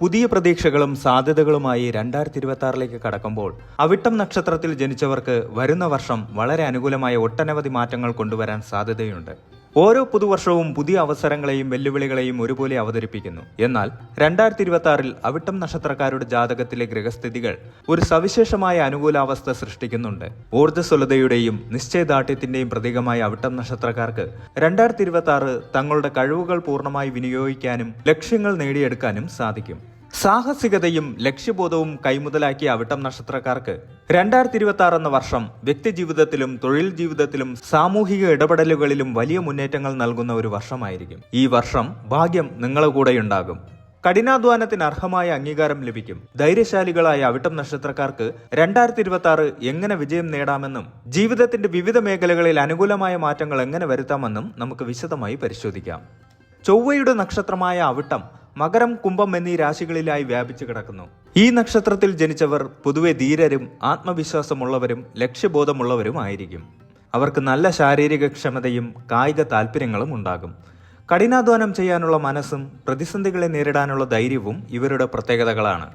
പുതിയ പ്രതീക്ഷകളും സാധ്യതകളുമായി രണ്ടായിരത്തി ഇരുപത്തി ആറിലേക്ക് കടക്കുമ്പോൾ അവിട്ടം നക്ഷത്രത്തിൽ ജനിച്ചവർക്ക് വരുന്ന വർഷം വളരെ അനുകൂലമായ ഒട്ടനവധി മാറ്റങ്ങൾ കൊണ്ടുവരാൻ സാധ്യതയുണ്ട്. ഓരോ പുതുവർഷവും പുതിയ അവസരങ്ങളെയും വെല്ലുവിളികളെയും ഒരുപോലെ അവതരിപ്പിക്കുന്നു. എന്നാൽ രണ്ടായിരത്തി ഇരുപത്തി ആറിൽ അവിട്ടം നക്ഷത്രക്കാരുടെ ജാതകത്തിലെ ഗ്രഹസ്ഥിതികൾ ഒരു സവിശേഷമായ അനുകൂലാവസ്ഥ സൃഷ്ടിക്കുന്നുണ്ട്. ഊർജസ്വലതയുടെയും നിശ്ചയദാർഢ്യത്തിന്റെയും പ്രതീകമായ അവിട്ടം നക്ഷത്രക്കാർക്ക് രണ്ടായിരത്തി ഇരുപത്തി ആറ് തങ്ങളുടെ കഴിവുകൾ പൂർണമായി വിനിയോഗിക്കാനും ലക്ഷ്യങ്ങൾ നേടിയെടുക്കാനും സാധിക്കും. സാഹസികതയും ലക്ഷ്യബോധവും കൈമുതലാക്കിയ അവിട്ടം നക്ഷത്രക്കാർക്ക് രണ്ടായിരത്തി ഇരുപത്തി ആറ് എന്ന വർഷം വ്യക്തിജീവിതത്തിലും തൊഴിൽ ജീവിതത്തിലും സാമൂഹിക ഇടപെടലുകളിലും വലിയ മുന്നേറ്റങ്ങൾ നൽകുന്ന ഒരു വർഷമായിരിക്കും. ഈ വർഷം ഭാഗ്യം നിങ്ങളെ കൂടെയുണ്ടാകും. കഠിനാധ്വാനത്തിന് അർഹമായ അംഗീകാരം ലഭിക്കും. ധൈര്യശാലികളായ അവിട്ടം നക്ഷത്രക്കാർക്ക് രണ്ടായിരത്തി ഇരുപത്തി ആറ് എങ്ങനെ വിജയം നേടാമെന്നും ജീവിതത്തിന്റെ വിവിധ മേഖലകളിൽ അനുകൂലമായ മാറ്റങ്ങൾ എങ്ങനെ വരുത്താമെന്നും നമുക്ക് വിശദമായി പരിശോധിക്കാം. ചൊവ്വയുടെ നക്ഷത്രമായ അവിട്ടം മകരം കുംഭം എന്നീ രാശികളിലായി വ്യാപിച്ചു കിടക്കുന്നു. ഈ നക്ഷത്രത്തിൽ ജനിച്ചവർ പൊതുവെ ധീരരും ആത്മവിശ്വാസമുള്ളവരും ലക്ഷ്യബോധമുള്ളവരും ആയിരിക്കും. അവർക്ക് നല്ല ശാരീരിക ക്ഷമതയും കായിക താല്പര്യങ്ങളും ഉണ്ടാകും. കഠിനാധ്വാനം ചെയ്യാനുള്ള മനസ്സും പ്രതിസന്ധികളെ നേരിടാനുള്ള ധൈര്യവും ഇവരുടെ പ്രത്യേകതകളാണ്.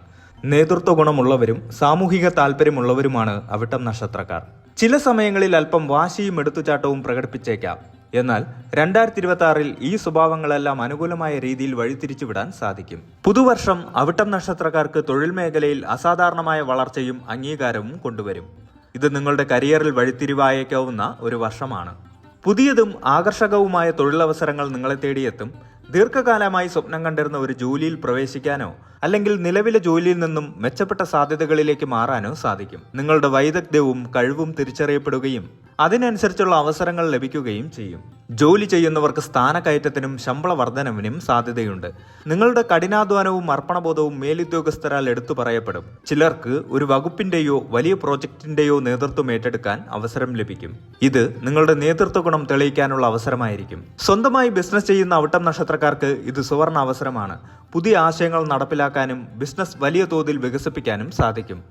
നേതൃത്വ ഗുണമുള്ളവരും സാമൂഹിക താല്പര്യമുള്ളവരുമാണ് അവിട്ടം നക്ഷത്രക്കാർ. ചില സമയങ്ങളിൽ അല്പം വാശിയും എടുത്തുചാട്ടവും പ്രകടിപ്പിച്ചേക്കാം. എന്നാൽ രണ്ടായിരത്തി ഇരുപത്തി ആറിൽ ഈ സ്വഭാവങ്ങളെല്ലാം അനുകൂലമായ രീതിയിൽ വഴിതിരിച്ചു വിടാൻ സാധിക്കും. പുതുവർഷം അവിട്ടം നക്ഷത്രക്കാർക്ക് തൊഴിൽ മേഖലയിൽ അസാധാരണമായ വളർച്ചയും അംഗീകാരവും കൊണ്ടുവരും. ഇത് നിങ്ങളുടെ കരിയറിൽ വഴിത്തിരിവായേക്കാവുന്ന ഒരു വർഷമാണ്. പുതിയതും ആകർഷകവുമായ തൊഴിലവസരങ്ങൾ നിങ്ങളെ തേടിയെത്തും. ദീർഘകാലമായി സ്വപ്നം കണ്ടിരുന്ന ഒരു ജോലിയിൽ പ്രവേശിക്കാനോ അല്ലെങ്കിൽ നിലവിലെ ജോലിയിൽ നിന്നും മെച്ചപ്പെട്ട സാധ്യതകളിലേക്ക് മാറാനോ സാധിക്കും. നിങ്ങളുടെ വൈദഗ്ധ്യവും കഴിവും തിരിച്ചറിയപ്പെടുകയും അതിനനുസരിച്ചുള്ള അവസരങ്ങൾ ലഭിക്കുകയും ചെയ്യും. ജോലി ചെയ്യുന്നവർക്ക് സ്ഥാനക്കയറ്റത്തിനും ശമ്പള വർധനവിനും സാധ്യതയുണ്ട്. നിങ്ങളുടെ കഠിനാധ്വാനവും അർപ്പണബോധവും മേലുദ്യോഗസ്ഥരാൽ എടുത്തു പറയപ്പെടും. ചിലർക്ക് ഒരു വകുപ്പിന്റെയോ വലിയ പ്രോജക്റ്റിന്റെയോ നേതൃത്വം ഏറ്റെടുക്കാൻ അവസരം ലഭിക്കും. ഇത് നിങ്ങളുടെ നേതൃത്വ ഗുണം തെളിയിക്കാനുള്ള അവസരമായിരിക്കും. സ്വന്തമായി ബിസിനസ് ചെയ്യുന്ന അവിട്ടം നക്ഷത്രക്കാർക്ക് ഇത് സുവർണ അവസരമാണ്. പുതിയ ആശയങ്ങൾ നടപ്പിലാക്കാനും ബിസിനസ് വലിയ തോതിൽ വികസിപ്പിക്കാനും സാധിക്കും.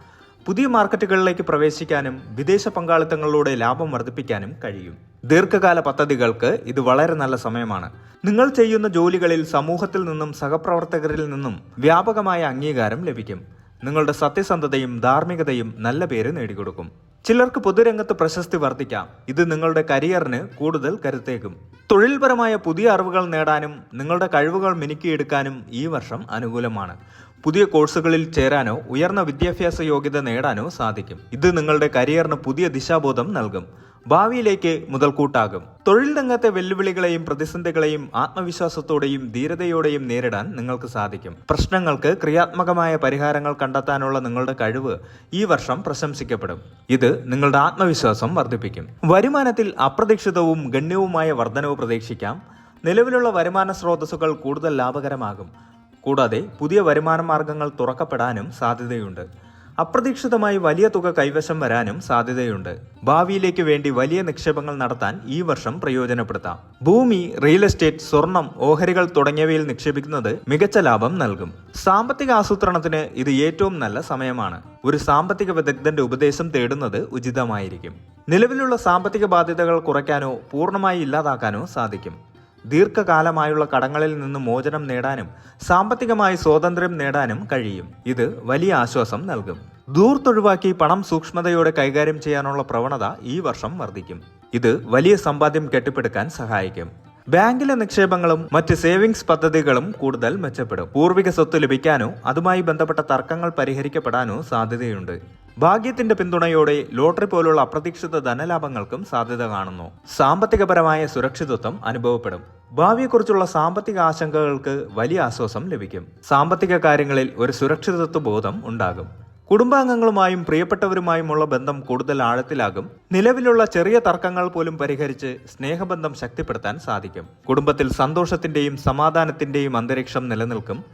പുതിയ മാർക്കറ്റുകളിലേക്ക് പ്രവേശിക്കാനും വിദേശ പങ്കാളിത്തങ്ങളിലൂടെ ലാഭം വർദ്ധിപ്പിക്കാനും കഴിയും. ദീർഘകാല പദ്ധതികൾക്ക് ഇത് വളരെ നല്ല സമയമാണ്. നിങ്ങൾ ചെയ്യുന്ന ജോലികളിൽ സമൂഹത്തിൽ നിന്നും സഹപ്രവർത്തകരിൽ നിന്നും വ്യാപകമായ അംഗീകാരം ലഭിക്കും. നിങ്ങളുടെ സത്യസന്ധതയും ധാർമ്മികതയും നല്ല പേര് നേടിക്കൊടുക്കും. ചിലർക്ക് പൊതുരംഗത്ത് പ്രശസ്തി വർദ്ധിക്കാം. ഇത് നിങ്ങളുടെ കരിയറിന് കൂടുതൽ കരുത്തേക്കും തൊഴിൽപരമായ പുതിയ അറിവുകൾ നേടാനും നിങ്ങളുടെ കഴിവുകൾ മിനുക്കിയെടുക്കാനും ഈ വർഷം അനുകൂലമാണ്. പുതിയ കോഴ്സുകളിൽ ചേരാനോ ഉയർന്ന വിദ്യാഭ്യാസ യോഗ്യത നേടാനോ സാധിക്കും. ഇത് നിങ്ങളുടെ കരിയറിന് പുതിയ ദിശാബോധം നൽകും. ഭാവിയിലേക്ക് മുതൽക്കൂട്ടാകും. തൊഴിൽ രംഗത്തെ വെല്ലുവിളികളെയും പ്രതിസന്ധികളെയും ആത്മവിശ്വാസത്തോടെയും ധീരതയോടെയും നേരിടാൻ നിങ്ങൾക്ക് സാധിക്കും. പ്രശ്നങ്ങൾക്ക് ക്രിയാത്മകമായ പരിഹാരങ്ങൾ കണ്ടെത്താനുള്ള നിങ്ങളുടെ കഴിവ് ഈ വർഷം പ്രശംസിക്കപ്പെടും. ഇത് നിങ്ങളുടെ ആത്മവിശ്വാസം വർദ്ധിപ്പിക്കും. വരുമാനത്തിൽ അപ്രതീക്ഷിതവും ഗണ്യവുമായ വർധനവ് പ്രതീക്ഷിക്കാം. നിലവിലുള്ള വരുമാന സ്രോതസ്സുകൾ കൂടുതൽ ലാഭകരമാകും. കൂടാതെ പുതിയ വരുമാന മാർഗങ്ങൾ തുറക്കപ്പെടാനും സാധ്യതയുണ്ട്. അപ്രതീക്ഷിതമായി വലിയ തുക കൈവശം വരാനും സാധ്യതയുണ്ട്. ഭാവിയിലേക്ക് വേണ്ടി വലിയ നിക്ഷേപങ്ങൾ നടത്താൻ ഈ വർഷം പ്രയോജനപ്പെടുത്താം. ഭൂമി റിയൽ എസ്റ്റേറ്റ് സ്വർണം ഓഹരികൾ തുടങ്ങിയവയിൽ നിക്ഷേപിക്കുന്നത് മികച്ച ലാഭം നൽകും. സാമ്പത്തിക ആസൂത്രണത്തിന് ഇത് ഏറ്റവും നല്ല സമയമാണ്. ഒരു സാമ്പത്തിക വിദഗ്ധന്റെ ഉപദേശം തേടുന്നത് ഉചിതമായിരിക്കും. നിലവിലുള്ള സാമ്പത്തിക ബാധ്യതകൾ കുറയ്ക്കാനോ പൂർണമായി ഇല്ലാതാക്കാനോ സാധിക്കും. ദീർഘകാലമായുള്ള കടങ്ങളിൽ നിന്ന് മോചനം നേടാനും സാമ്പത്തികമായി സ്വാതന്ത്ര്യം നേടാനും കഴിയും. ഇത് വലിയ ആശ്വാസം നൽകും. ദൂർത്തൊഴിവാക്കി പണം സൂക്ഷ്മതയോടെ കൈകാര്യം ചെയ്യാനുള്ള പ്രവണത ഈ വർഷം വർദ്ധിക്കും. ഇത് വലിയ സമ്പാദ്യം കെട്ടിപ്പടുക്കാൻ സഹായിക്കും. ബാങ്കിലെ നിക്ഷേപങ്ങളും മറ്റ് സേവിങ്സ് പദ്ധതികളും കൂടുതൽ മെച്ചപ്പെടും. പൂർവിക സ്വത്ത് ലഭിക്കാനോ അതുമായി ബന്ധപ്പെട്ട തർക്കങ്ങൾ പരിഹരിക്കപ്പെടാനോ സാധ്യതയുണ്ട്. ഭാഗ്യത്തിന്റെ പിന്തുണയോടെ ലോട്ടറി പോലുള്ള അപ്രതീക്ഷിത ധനലാഭങ്ങൾക്കും സാധ്യത കാണുന്നു. സാമ്പത്തികപരമായ സുരക്ഷിതത്വം അനുഭവപ്പെടും. ഭാവിയെക്കുറിച്ചുള്ള സാമ്പത്തിക ആശങ്കകൾക്ക് വലിയ ആശ്വാസം ലഭിക്കും. സാമ്പത്തിക കാര്യങ്ങളിൽ ഒരു സുരക്ഷിതത്വ ബോധം ഉണ്ടാകും. കുടുംബാംഗങ്ങളുമായും പ്രിയപ്പെട്ടവരുമായുമുള്ള ബന്ധം കൂടുതൽ ആഴത്തിലാകും. നിലവിലുള്ള ചെറിയ തർക്കങ്ങൾ പോലും പരിഹരിച്ച് സ്നേഹബന്ധം ശക്തിപ്പെടുത്താൻ സാധിക്കും. കുടുംബത്തിൽ സന്തോഷത്തിന്റെയും സമാധാനത്തിന്റെയും അന്തരീക്ഷം നിലനിൽക്കും.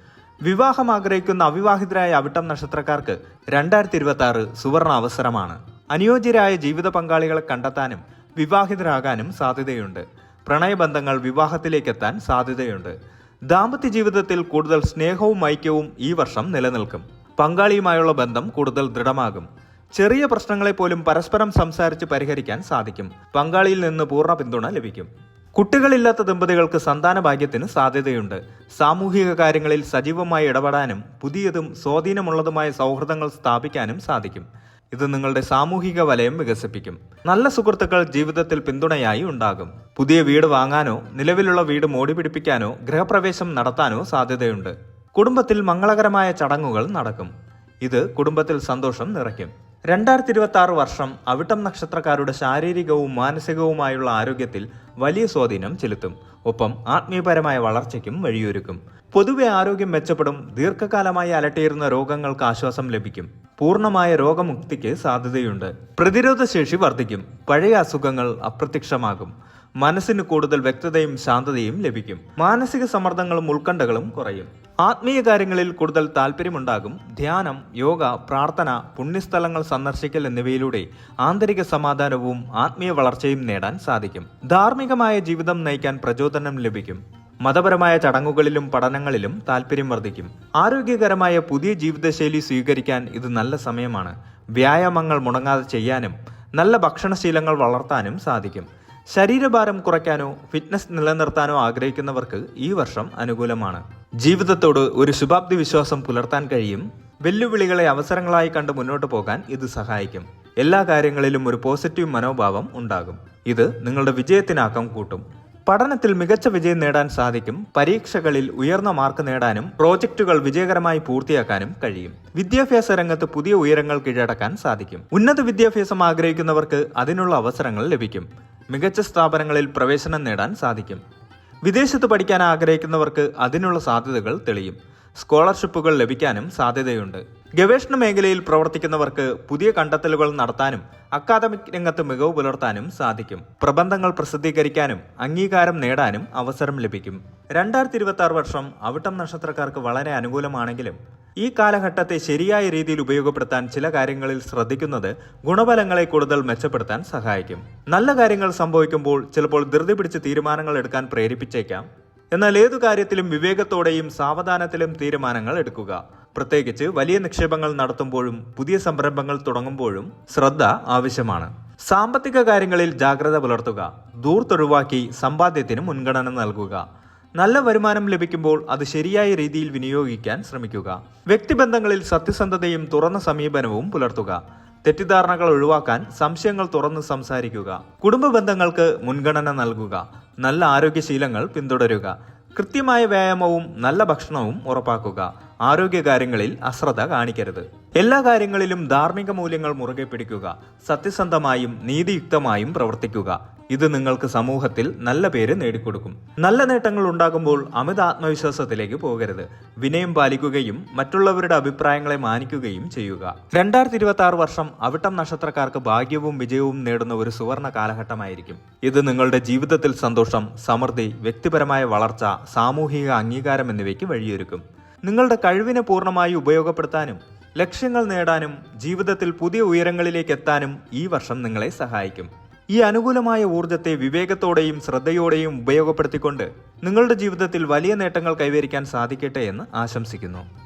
വിവാഹം ആഗ്രഹിക്കുന്ന അവിവാഹിതരായ അവിട്ടം നക്ഷത്രക്കാർക്ക് രണ്ടായിരത്തി ഇരുപത്തി ആറ് സുവർണ അവസരമാണ്. അനുയോജ്യരായ ജീവിത പങ്കാളികളെ കണ്ടെത്താനും വിവാഹിതരാകാനും സാധ്യതയുണ്ട്. പ്രണയബന്ധങ്ങൾ വിവാഹത്തിലേക്കെത്താൻ സാധ്യതയുണ്ട്. ദാമ്പത്യ ജീവിതത്തിൽ കൂടുതൽ സ്നേഹവും ഐക്യവും ഈ വർഷം നിലനിൽക്കും. പങ്കാളിയുമായുള്ള ബന്ധം കൂടുതൽ ദൃഢമാകും. ചെറിയ പ്രശ്നങ്ങളെ പോലും പരസ്പരം സംസാരിച്ച് പരിഹരിക്കാൻ സാധിക്കും. പങ്കാളിയിൽ നിന്ന് പൂർണ പിന്തുണ ലഭിക്കും. കുട്ടികളില്ലാത്ത ദമ്പതികൾക്ക് സന്താന ഭാഗ്യത്തിന് സാധ്യതയുണ്ട്. സാമൂഹിക കാര്യങ്ങളിൽ സജീവമായി ഇടപെടാനും പുതിയതും സ്വാധീനമുള്ളതുമായ സൗഹൃദങ്ങൾ സ്ഥാപിക്കാനും സാധിക്കും. ഇത് നിങ്ങളുടെ സാമൂഹിക വലയം വികസിപ്പിക്കും. നല്ല സുഹൃത്തുക്കൾ ജീവിതത്തിൽ പിന്തുണയായി ഉണ്ടാകും. പുതിയ വീട് വാങ്ങാനോ നിലവിലുള്ള വീട് മോടിപിടിപ്പിക്കാനോ ഗൃഹപ്രവേശം നടത്താനോ സാധ്യതയുണ്ട്. കുടുംബത്തിൽ മംഗളകരമായ ചടങ്ങുകൾ നടക്കും. ഇത് കുടുംബത്തിൽ സന്തോഷം നിറയ്ക്കും. രണ്ടായിരത്തി ഇരുപത്തി ആറ് വർഷം അവിട്ടം നക്ഷത്രക്കാരുടെ ശാരീരികവും മാനസികവുമായുള്ള ആരോഗ്യത്തിൽ വലിയ സ്വാധീനം ചെലുത്തും. ഒപ്പം ആത്മീയപരമായ വളർച്ചയ്ക്കും വഴിയൊരുക്കും. പൊതുവെ ആരോഗ്യം മെച്ചപ്പെടും ദീർഘകാലമായി അലട്ടിയിരുന്ന രോഗങ്ങൾക്ക് ആശ്വാസം ലഭിക്കും. പൂർണമായ രോഗമുക്തിക്ക് സാധ്യതയുണ്ട്. പ്രതിരോധ ശേഷി വർദ്ധിക്കും. പഴയ അസുഖങ്ങൾ അപ്രത്യക്ഷമാകും. മനസ്സിന് കൂടുതൽ വ്യക്തതയും ശാന്തതയും ലഭിക്കും. മാനസിക സമ്മർദ്ദങ്ങളും ഉത്കണ്ഠകളും കുറയും. ആത്മീയ കാര്യങ്ങളിൽ കൂടുതൽ താല്പര്യമുണ്ടാകും. ധ്യാനം യോഗ പ്രാർത്ഥന പുണ്യസ്ഥലങ്ങൾ സന്ദർശിക്കൽ എന്നിവയിലൂടെ ആന്തരിക സമാധാനവും ആത്മീയ വളർച്ചയും നേടാൻ സാധിക്കും. ധാർമ്മികമായ ജീവിതം നയിക്കാൻ പ്രചോദനം ലഭിക്കും. മതപരമായ ചടങ്ങുകളിലും പഠനങ്ങളിലും താല്പര്യം വർദ്ധിക്കും. ആരോഗ്യകരമായ പുതിയ ജീവിതശൈലി സ്വീകരിക്കാൻ ഇത് നല്ല സമയമാണ്. വ്യായാമങ്ങൾ മുടങ്ങാതെ ചെയ്യാനും നല്ല ഭക്ഷണശീലങ്ങൾ വളർത്താനും സാധിക്കും. ശരീരഭാരം കുറയ്ക്കാനോ ഫിറ്റ്നസ് നിലനിർത്താനോ ആഗ്രഹിക്കുന്നവർക്ക് ഈ വർഷം അനുകൂലമാണ്. ജീവിതത്തോട് ഒരു ശുഭാപ്തി വിശ്വാസം പുലർത്താൻ കഴിയും. വെല്ലുവിളികളെ അവസരങ്ങളായി കണ്ട് മുന്നോട്ട് പോകാൻ ഇത് സഹായിക്കും. എല്ലാ കാര്യങ്ങളിലും ഒരു പോസിറ്റീവ് മനോഭാവം ഉണ്ടാകും. ഇത് നിങ്ങളുടെ വിജയത്തിനാക്കം കൂട്ടും. പഠനത്തിൽ മികച്ച വിജയം നേടാൻ സാധിക്കും. പരീക്ഷകളിൽ ഉയർന്ന മാർക്ക് നേടാനും പ്രോജക്റ്റുകൾ വിജയകരമായി പൂർത്തിയാക്കാനും കഴിയും. വിദ്യാഭ്യാസ രംഗത്ത് പുതിയ ഉയരങ്ങൾ കീഴടക്കാൻ സാധിക്കും. ഉന്നത വിദ്യാഭ്യാസം ആഗ്രഹിക്കുന്നവർക്ക് അതിനുള്ള അവസരങ്ങൾ ലഭിക്കും. മികച്ച സ്ഥാപനങ്ങളിൽ പ്രവേശനം നേടാൻ സാധിക്കും. വിദേശത്ത് പഠിക്കാൻ ആഗ്രഹിക്കുന്നവർക്ക് അതിനുള്ള സാധ്യതകൾ തെളിയും. സ്കോളർഷിപ്പുകൾ ലഭിക്കാനും സാധ്യതയുണ്ട്. ഗവേഷണ മേഖലയിൽ പ്രവർത്തിക്കുന്നവർക്ക് പുതിയ കണ്ടെത്തലുകൾ നടത്താനും അക്കാദമിക് രംഗത്ത് മികവ് പുലർത്താനും സാധിക്കും. പ്രബന്ധങ്ങൾ പ്രസിദ്ധീകരിക്കാനും അംഗീകാരം നേടാനും അവസരം ലഭിക്കും. രണ്ടായിരത്തി ഇരുപത്തി വർഷം അവിട്ടം നക്ഷത്രക്കാർക്ക് വളരെ അനുകൂലമാണെങ്കിലും ഈ കാലഘട്ടത്തെ ശരിയായ രീതിയിൽ ഉപയോഗപ്പെടുത്താൻ ചില കാര്യങ്ങളിൽ ശ്രദ്ധിക്കുന്നത് ഗുണഫലങ്ങളെ കൂടുതൽ മെച്ചപ്പെടുത്താൻ സഹായിക്കും. നല്ല കാര്യങ്ങൾ സംഭവിക്കുമ്പോൾ ചിലപ്പോൾ ധൃതി പിടിച്ച് തീരുമാനങ്ങൾ എടുക്കാൻ പ്രേരിപ്പിച്ചേക്കാം. എന്നാൽ ഏതു കാര്യത്തിലും വിവേകത്തോടെയും സാവധാനത്തിലും തീരുമാനങ്ങൾ എടുക്കുക. പ്രത്യേകിച്ച് വലിയ നിക്ഷേപങ്ങൾ നടത്തുമ്പോഴും പുതിയ സംരംഭങ്ങൾ തുടങ്ങുമ്പോഴും ശ്രദ്ധ ആവശ്യമാണ്. സാമ്പത്തിക കാര്യങ്ങളിൽ ജാഗ്രത പുലർത്തുക. ദൂർത്തൊഴിവാക്കി സമ്പാദ്യത്തിന് മുൻഗണന നൽകുക. നല്ല വരുമാനം ലഭിക്കുമ്പോൾ അത് ശരിയായ രീതിയിൽ വിനിയോഗിക്കാൻ ശ്രമിക്കുക. വ്യക്തിബന്ധങ്ങളിൽ സത്യസന്ധതയും തുറന്ന സമീപനവും പുലർത്തുക. തെറ്റിദ്ധാരണകൾ ഒഴിവാക്കാൻ സംശയങ്ങൾ തുറന്ന് സംസാരിക്കുക. കുടുംബ ബന്ധങ്ങൾക്ക് മുൻഗണന നൽകുക. നല്ല ആരോഗ്യശീലങ്ങൾ പിന്തുടരുക. കൃത്യമായ വ്യായാമവും നല്ല ഭക്ഷണവും ഉറപ്പാക്കുക. ആരോഗ്യകാര്യങ്ങളിൽ അശ്രദ്ധ കാണിക്കരുത്. എല്ലാ കാര്യങ്ങളിലും ധാർമ്മിക മൂല്യങ്ങൾ മുറുകെ പിടിക്കുക. സത്യസന്ധമായും നീതിയുക്തമായും പ്രവർത്തിക്കുക. ഇത് നിങ്ങൾക്ക് സമൂഹത്തിൽ നല്ല പേര് നേടിക്കൊടുക്കും. നല്ല നേട്ടങ്ങൾ ഉണ്ടാകുമ്പോൾ അമിത ആത്മവിശ്വാസത്തിലേക്ക് പോകരുത്. വിനയം പാലിക്കുകയും മറ്റുള്ളവരുടെ അഭിപ്രായങ്ങളെ മാനിക്കുകയും ചെയ്യുക. രണ്ടായിരത്തി ഇരുപത്തി ആറ് വർഷം അവിട്ടം നക്ഷത്രക്കാർക്ക് ഭാഗ്യവും വിജയവും നേടുന്ന ഒരു സുവർണ കാലഘട്ടമായിരിക്കും. ഇത് നിങ്ങളുടെ ജീവിതത്തിൽ സന്തോഷം സമൃദ്ധി വ്യക്തിപരമായ വളർച്ച സാമൂഹിക അംഗീകാരം എന്നിവയ്ക്ക് വഴിയൊരുക്കും. നിങ്ങളുടെ കഴിവിനെ പൂർണമായി ഉപയോഗപ്പെടുത്താനും ലക്ഷ്യങ്ങൾ നേടാനും ജീവിതത്തിൽ പുതിയ ഉയരങ്ങളിലേക്ക് എത്താനും ഈ വർഷം നിങ്ങളെ സഹായിക്കും. ഈ അനുകൂലമായ ഊർജത്തെ വിവേകത്തോടെയും ശ്രദ്ധയോടെയും ഉപയോഗപ്പെടുത്തിക്കൊണ്ട് നിങ്ങളുടെ ജീവിതത്തിൽ വലിയ നേട്ടങ്ങൾ കൈവരിക്കാൻ സാധിക്കട്ടെ എന്ന് ആശംസിക്കുന്നു.